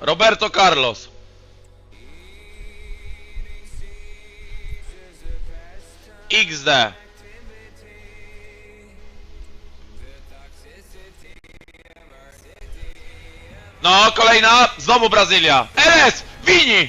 Roberto Carlos. XD. No, kolejna. Znowu Brazylia. RS! Wini!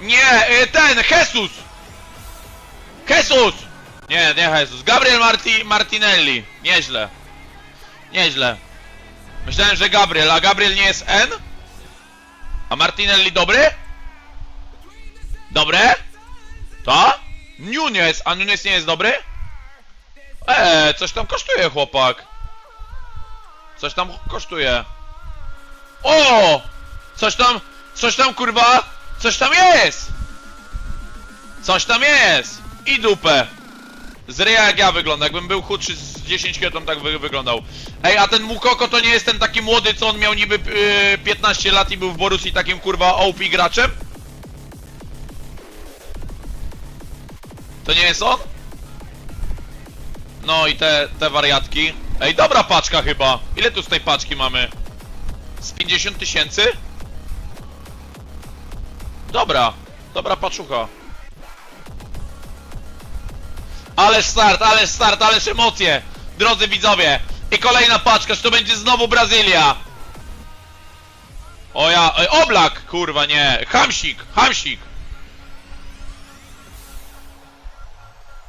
Nie, y, ten, Jesus! Jesus! Nie, nie Jesus. Gabriel Marti Martinelli. Nieźle. Nieźle. Myślałem, że Gabriel, a Gabriel nie jest N? A Martinelli dobry? Dobre? To? Nunes, a Nunes nie jest dobry? Eee, coś tam kosztuje chłopak. Coś tam kosztuje. O! Coś tam, coś tam kurwa, coś tam jest! Coś tam jest! I dupę! Z jak ja wygląda, jakbym był chudszy z 10 kg, tak wy wyglądał. Ej, a ten Mukoko to nie jest ten taki młody, co on miał niby yy, 15 lat i był w Borussii takim kurwa OP graczem? To nie jest on? No i te, te wariatki. Ej, dobra paczka chyba. Ile tu z tej paczki mamy? Z 50 tysięcy? Dobra, dobra paczucha. Ależ start, ależ start, ależ emocje! Drodzy widzowie! I kolejna paczka, czy to będzie znowu Brazylia? O ja, ej, Oblak! Kurwa nie, Hamsik, Hamsik!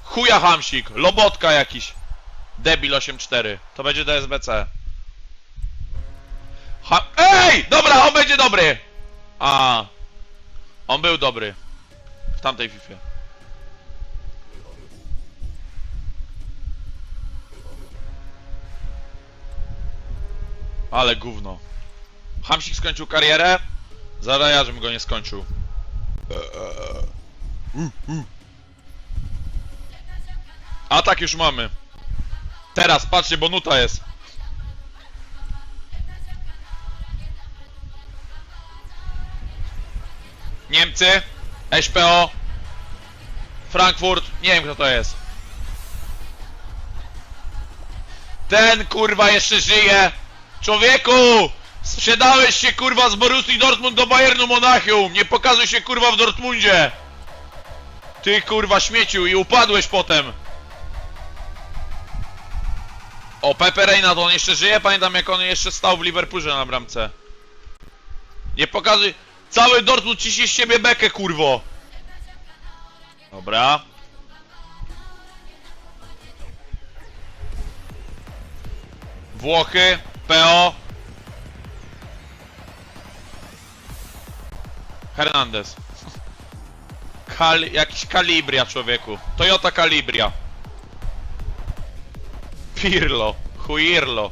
Chuja Hamsik, Lobotka jakiś. Debil 8-4, to będzie DSBC. Ha Ej! Dobra, on będzie dobry! A, on był dobry. W tamtej Fifie. Ale gówno. Hamsik skończył karierę? Zaraz ja, żebym go nie skończył. A tak już mamy. Teraz, patrzcie, bo nuta jest. Niemcy, SPO, Frankfurt, nie wiem kto to jest. Ten kurwa jeszcze żyje! Człowieku! Sprzedałeś się kurwa z Borussii Dortmund do Bayernu Monachium! Nie pokazuj się kurwa w Dortmundzie! Ty kurwa śmieciu i upadłeś potem! O, Pepe Reina to on jeszcze żyje? Pamiętam jak on jeszcze stał w Liverpoolze na bramce. Nie pokazuj... Cały Dortmund ciśnie z siebie bekę, kurwo! Dobra. Włochy, PO. Hernandez. Kal jakiś Kalibria, człowieku. Toyota Kalibria. Pirlo. Huirlo.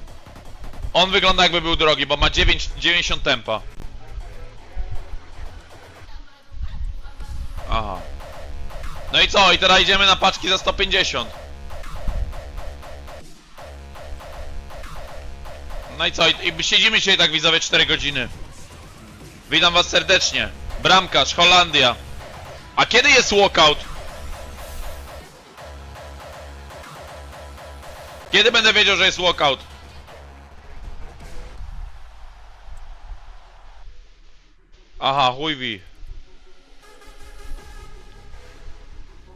On wygląda jakby był drogi, bo ma 9, 90 tempa. Aha. No i co? I teraz idziemy na paczki za 150. No i co? I, i siedzimy dzisiaj tak widzowie 4 godziny. Witam was serdecznie. Bramkarz, Holandia. A kiedy jest walkout? Kiedy będę wiedział, że jest walkout? Aha, chujwi.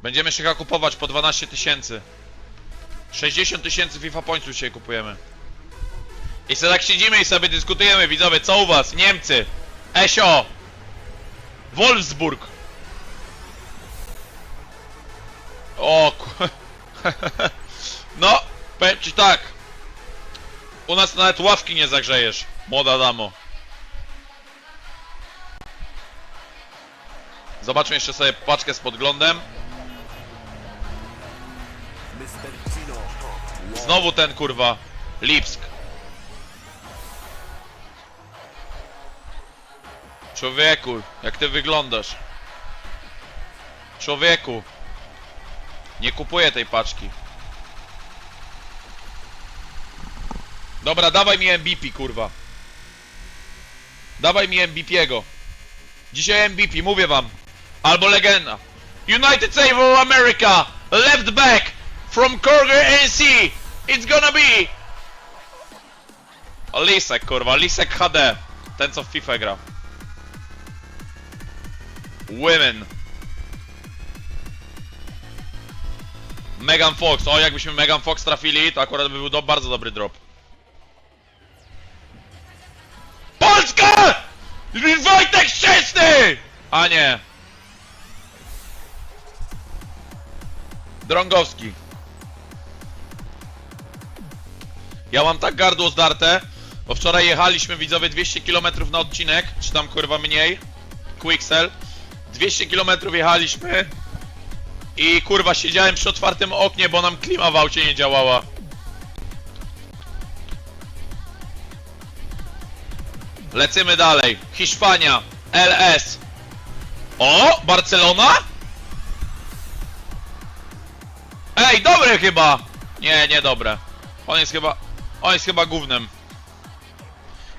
Będziemy się kupować po 12 tysięcy. 60 tysięcy FIFA Pointsów dzisiaj kupujemy. I sobie tak siedzimy i sobie dyskutujemy, widzowie, co u was? Niemcy! Esio! Wolfsburg! O ku... No, powiem ci tak. U nas nawet ławki nie zagrzejesz, młoda damo. Zobaczmy jeszcze sobie paczkę z podglądem. Znowu ten kurwa. Lipsk. Człowieku, jak ty wyglądasz? Człowieku. Nie kupuję tej paczki. Dobra, dawaj mi MVP, kurwa. Dawaj mi MVP'ego. Dzisiaj MVP, mówię wam. Albo legenda. United Save of America. Left back. From Korger NC. It's gonna be. Lisek, kurwa. Lisek HD. Ten, co w FIFA gra. Women. Megan Fox. O, jakbyśmy Megan Fox trafili, to akurat by był do, bardzo dobry drop. Polska! Wojtek Szczęsny! A nie. Drągowski. Ja mam tak gardło zdarte, bo wczoraj jechaliśmy widzowie 200 km na odcinek, czy tam kurwa mniej. Quicksell. 200 km jechaliśmy i kurwa siedziałem przy otwartym oknie, bo nam klima w aucie nie działała. Lecimy dalej. Hiszpania. LS. O! Barcelona? Ej, dobre chyba! Nie, nie dobre. On jest chyba... On jest chyba gównem.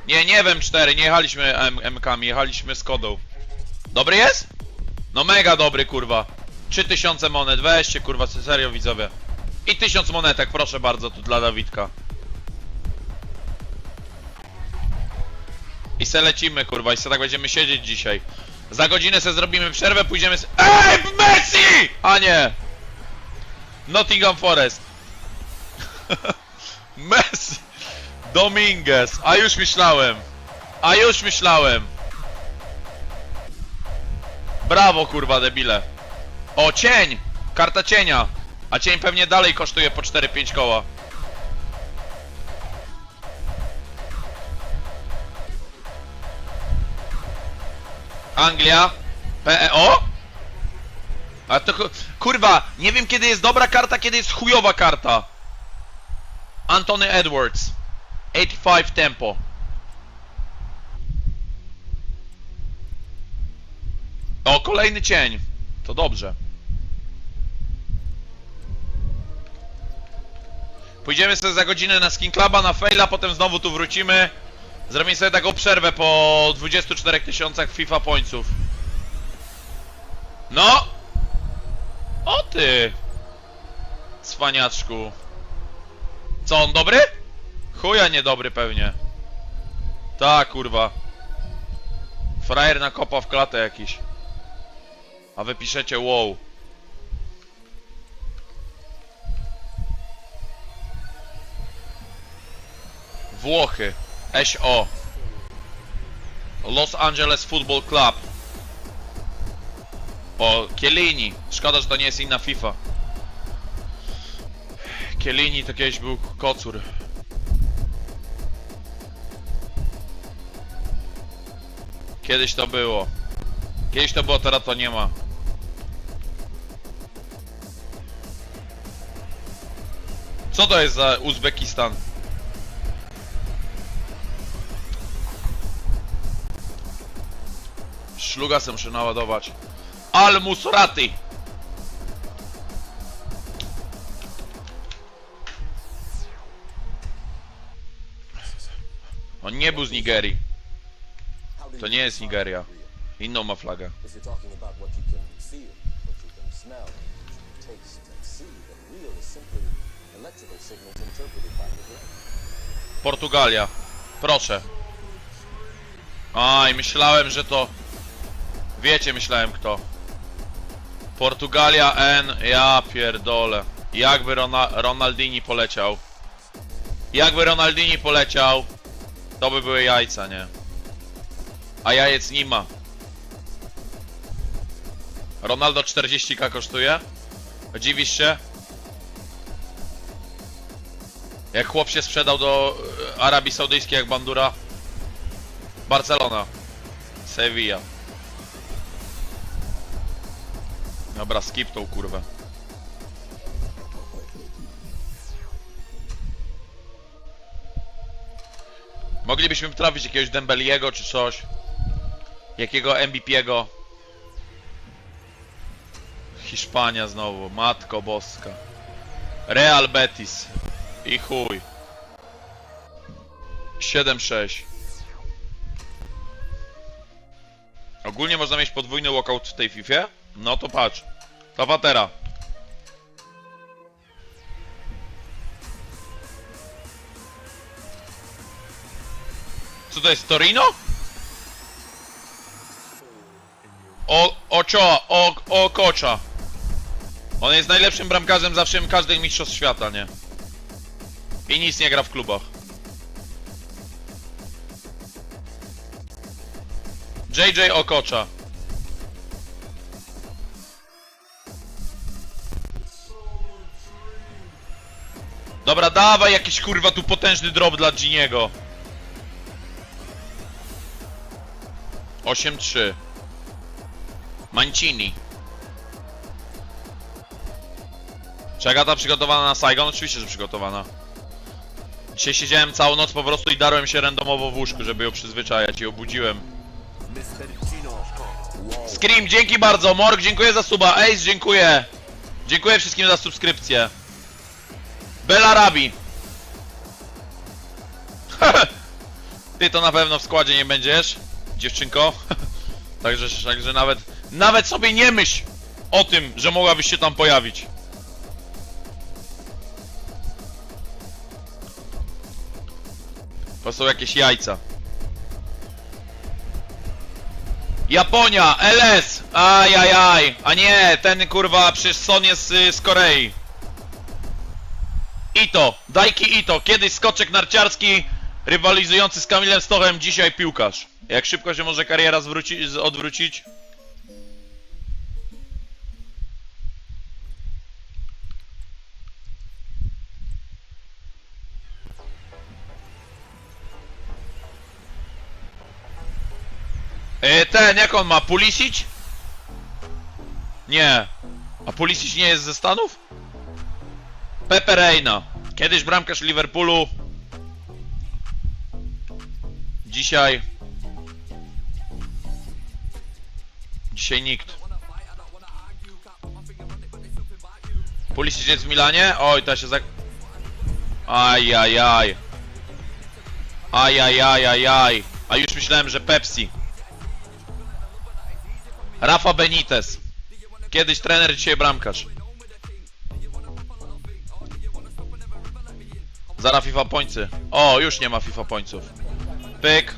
Nie, nie wiem 4, nie jechaliśmy MK-ami, jechaliśmy z Kodą. Dobry jest? No mega dobry, kurwa. 3000 monet, weźcie, kurwa, serio widzowie. I 1000 monetek, proszę bardzo, tu dla Dawidka. I se lecimy, kurwa, i se tak będziemy siedzieć dzisiaj. Za godzinę se zrobimy przerwę, pójdziemy z... EJ, Messi! A nie! Nottingham Forest. Messi. Dominguez. A już myślałem. A już myślałem. Brawo, kurwa, debile. O, cień! Karta cienia. A cień pewnie dalej kosztuje po 4-5 koła. Anglia. PEO? A to ku- kurwa, nie wiem kiedy jest dobra karta, kiedy jest chujowa karta. Antony Edwards. 85 tempo. O, kolejny cień. To dobrze. Pójdziemy sobie za godzinę na Skin Cluba, na faila, potem znowu tu wrócimy. Zrobimy sobie taką przerwę po 24 tysiącach FIFA pońców. No! O ty! Cwaniaczku. Co, on dobry? Chuja niedobry pewnie. Tak, kurwa. Frajer nakopa w klatę jakiś. A wy piszecie wow. Włochy. SO. Los Angeles Football Club. O, Chiellini. Szkoda, że to nie jest inna FIFA. Chiellini to kiedyś był kocur. Kiedyś to było. Kiedyś to było, teraz to nie ma. Co to jest za Uzbekistan? Szluga sobie muszę naładować. Al Musrati! On nie był z Nigerii. To nie jest Nigeria. Inną ma flagę. Portugalia. Proszę. Aj, myślałem, że to... Wiecie, myślałem kto. Portugalia N, ja pierdolę. Jakby Rona Ronaldini poleciał. Jakby Ronaldini poleciał, to by były jajca, nie? A jajec nie ma. Ronaldo 40k kosztuje? Dziwisz się? Jak chłop się sprzedał do e, Arabii Saudyjskiej jak bandura. Barcelona. Sevilla. Dobra, skip tą kurwę. Moglibyśmy trafić jakiegoś Dembeliego czy coś. Jakiego MVP'ego. Hiszpania znowu, matko boska. Real Betis. I chuj. 7-6. Ogólnie można mieć podwójny walkout w tej FIFA? No to patrz. Ta watera. Co to jest, Torino? O, Ochoa, o, Okocza. On jest najlepszym bramkarzem zawsze każdych mistrzostw świata, nie? I nic nie gra w klubach. JJ Okocza. Dobra, dawaj jakiś kurwa tu potężny drop dla Giniego. 8-3. Mancini. Czy Agata przygotowana na Saigon? Oczywiście, że przygotowana. Dzisiaj siedziałem całą noc po prostu i darłem się randomowo w łóżku, żeby ją przyzwyczajać i obudziłem. Scream, dzięki bardzo. Morg, dziękuję za suba. Ace, dziękuję. Dziękuję wszystkim za subskrypcję. Bella Rabi. Ty to na pewno w składzie nie będziesz, dziewczynko. także, także nawet, nawet sobie nie myśl o tym, że mogłabyś się tam pojawić. To są jakieś jajca. Japonia, LS! Ajajaj! A nie, ten kurwa, przecież Son jest y, z Korei. Ito, Daiki Ito, kiedyś skoczek narciarski rywalizujący z Kamilem Stochem, dzisiaj piłkarz. Jak szybko się może kariera zwróci, odwrócić? E, ten, jak on ma? Pulisic? Nie. A Pulisic nie jest ze Stanów? Pepe Reina. Kiedyś bramkarz Liverpoolu. Dzisiaj. Dzisiaj nikt. Pulisic jest w Milanie? Oj, to się zak... Ajajaj. Ajajajajaj. A już myślałem, że Pepsi. Rafa Benitez. Kiedyś trener, dzisiaj bramkarz. Zara FIFA pońcy. O, już nie ma FIFA pońców. Pyk.